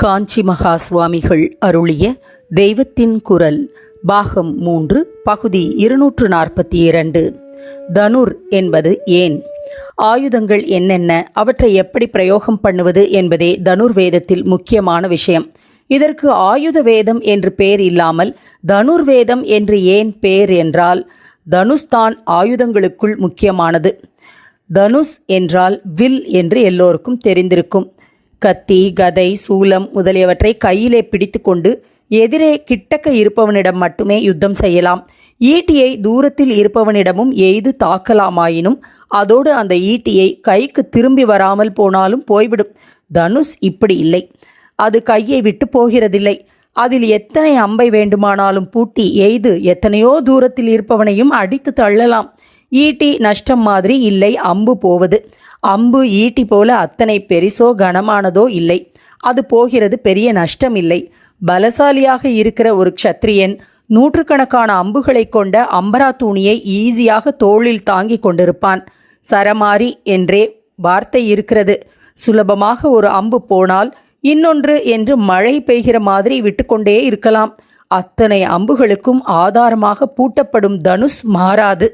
காஞ்சி மகா சுவாமிகள் அருளிய தெய்வத்தின் குரல் பாகம் மூன்று பகுதி இருநூற்று நாற்பத்தி இரண்டு. தனுர் என்பது ஏன்? ஆயுதங்கள் என்னென்ன? அவற்றை எப்படி பிரயோகம் பண்ணுவது என்பதே தனுர் வேதத்தில் முக்கியமான விஷயம். இதற்கு ஆயுத வேதம் என்று பெயர் இல்லாமல் தனுர் வேதம் என்று ஏன் பெயர் என்றால் தனுஷ்தான் ஆயுதங்களுக்குள் முக்கியமானது. தனுஷ் என்றால் வில் என்று எல்லோருக்கும் தெரிந்திருக்கும். கத்தி கதை சூலம் முதலியவற்றை கையிலே பிடித்துக்கொண்டு எதிரே கிட்டக்க இருப்பவனிடம் மட்டுமே யுத்தம் செய்யலாம். ஈட்டியை தூரத்தில் இருப்பவனிடமும் எய்து தாக்கலாமாயினும் அதோடு அந்த ஈட்டியை கைக்கு திரும்பி வராமல் போனாலும் போய்விடும். தனுஷ் இப்படி இல்லை. அது கையை விட்டு போகிறதில்லை. அதில் எத்தனை அம்பை வேண்டுமானாலும் பூட்டி எய்து எத்தனையோ தூரத்தில் இருப்பவனையும் அடித்து தள்ளலாம். ஈட்டி நஷ்டம் மாதிரி இல்லை அம்பு போவது. அம்பு ஈட்டி போல அத்தனை பெரிசோ கனமானதோ இல்லை. அது போகிறது பெரிய நஷ்டம் இல்லை. பலசாலியாக இருக்கிற ஒரு க்ஷத்ரியன் நூற்றுக்கணக்கான அம்புகளை கொண்ட அம்பரா தூணியை ஈஸியாக தோளில் தாங்கி கொண்டிருப்பான். சரமாரி என்றே வார்த்தை இருக்கிறது. சுலபமாக ஒரு அம்பு போனால் இன்னொன்று என்று மழை பெய்கிற மாதிரி விட்டுக்கொண்டே இருக்கலாம். அத்தனை அம்புகளுக்கும் ஆதாரமாக பூட்டப்படும் தனுஷ் மாறாது.